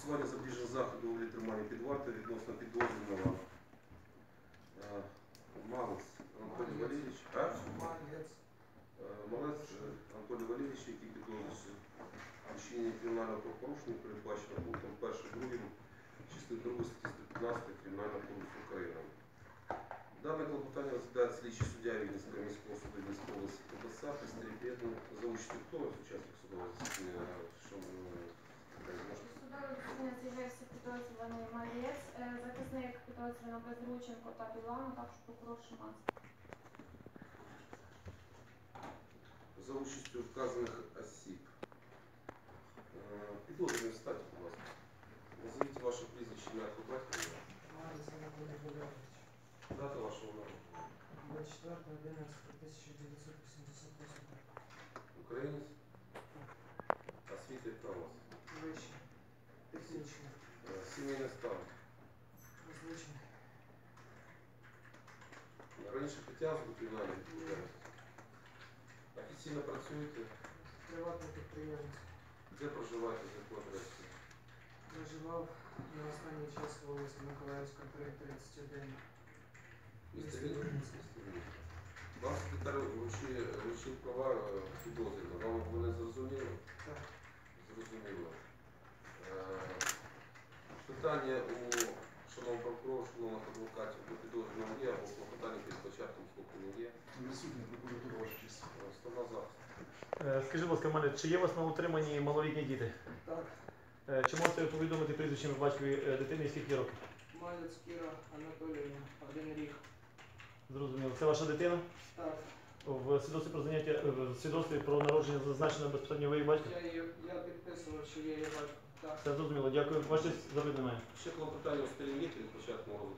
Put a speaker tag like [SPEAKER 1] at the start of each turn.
[SPEAKER 1] Про застосування запобіжного заходу у тримання під вартою відносно підозрюваного е, Малець Анатолій
[SPEAKER 2] Малець.
[SPEAKER 1] Валерійович. А?
[SPEAKER 2] Малець.
[SPEAKER 1] Е, Малець е, Анатолій Валерійович, який підозрюється у вчиненні кримінального правопорушення, передбачено пунктом 1 2 частини 2 статті 115 Кримінального кодексу України. Дане клопотання розглядає слідчий суддя Вінницького міського суду Вінницької області Кобаса, Пристріпєтно, за участю хто у нас учасник судового засідання, що ми
[SPEAKER 3] підозрюваний Малієць, е, захисник підозрюваного Безрученко та Білана, також прокурор Шиманський.
[SPEAKER 1] за участю вказаних осіб. Е, Підозрюємо статі, будь ласка. Назовіть ваше прізвище, ім'я по батькові,
[SPEAKER 2] Малець Анатолій Валерійович.
[SPEAKER 1] дата вашого народження.
[SPEAKER 2] 24.11.1988.
[SPEAKER 1] Українець? Освіта яка у вас?
[SPEAKER 2] Вище. Технічний.
[SPEAKER 1] Е, Сімейний стан.
[SPEAKER 2] Розличний.
[SPEAKER 1] Раніше притягнув до кримінальної відповідальності. Офіційно працюєте?
[SPEAKER 2] Приватний підприємець.
[SPEAKER 1] Де проживаєте, з якою адресою?
[SPEAKER 2] Проживав на останній час вулиці Миколаївська, 31.
[SPEAKER 1] Місто Вінниця? Місто Вінниця. Вам секретар вручив, вручив права е, Питання у шановного прокурора, шановних адвокатів до підозрюваного є або клопотання перед початком слухання є.
[SPEAKER 4] Присутня прокуратура ваша честь.
[SPEAKER 1] Сторона захисту.
[SPEAKER 5] Е, Скажіть, будь ласка, в мене, чи є у вас на утриманні малолітні діти?
[SPEAKER 2] Так.
[SPEAKER 5] Е, Чи можете повідомити прізвищем батькові е, дитини і скільки років?
[SPEAKER 2] Малець Кіра Анатоліївна. Один рік.
[SPEAKER 5] Зрозуміло. Це ваша дитина?
[SPEAKER 2] Так.
[SPEAKER 5] В свідоцтві про заняття в свідоцтві про народження зазначено безпосередньо ви її батько?
[SPEAKER 2] Я, її, я підписував, що я її батько. Так.
[SPEAKER 5] Все зрозуміло, дякую. Ваші запитання?
[SPEAKER 1] Ще клопотання з перевірки від початку року.